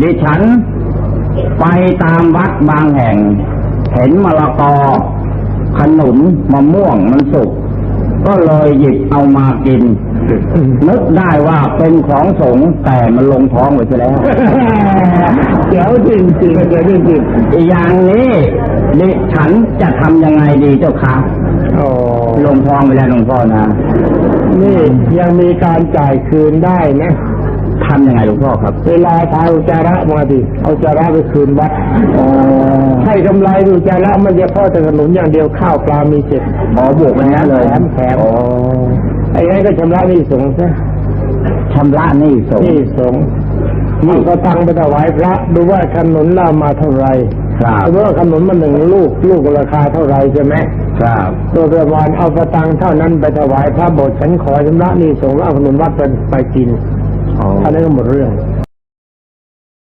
ดิฉันไปตามวัดบางแห่ง เห็นมะละกอ ขนุนมะม่วงมันสุก ก็เลยหยิบเอามากิน นึกได้ว่าเป็นของสงฆ์แต่มันลงท้องไปซะแล้ว เดี๋ยวจริงจริงเดี๋ยวจริงจริงอีกอย่างนี้ดิฉันจะทำยังไงดีเจ้าคะโอ้ลงท้องไปแล้วหลวงพ่อนะ นี่ยังมีการจ่ายคืนได้นะ ทำยังไงหลวงพ่อครับ เวลาทายอุจจาระมาดิเอาอุจจาระไปคืนวัดอ๋อให้กำไรอุจจาระมันจะพ่อแต่ขนุนอย่างเดียวข้าวปลามีเจ็ดขอบวกไปนั้นเลยแถมแถมอ๋อไอ้นั่นก็ชำระหนี่สงฆ์ซะชำระหนี้สงหนี่ฆ์สงฆ์นี่ก็ตังไปถวายพระดูว่าขนุนเรามาเท่าไหร่ครับดูว่าขนุนมันหนึ่งลูกลูกราคาเท่าไหร่ใช่ไหมครับตัวประมาณเอาสตังค์เท่านั้นไปถวายพระโบสถ์ฉันขอชำระหนี้สงฆ์แล้วเอาขนุนวัดไปไปกิน อ๋ออันนั้นก็หมดเรื่อง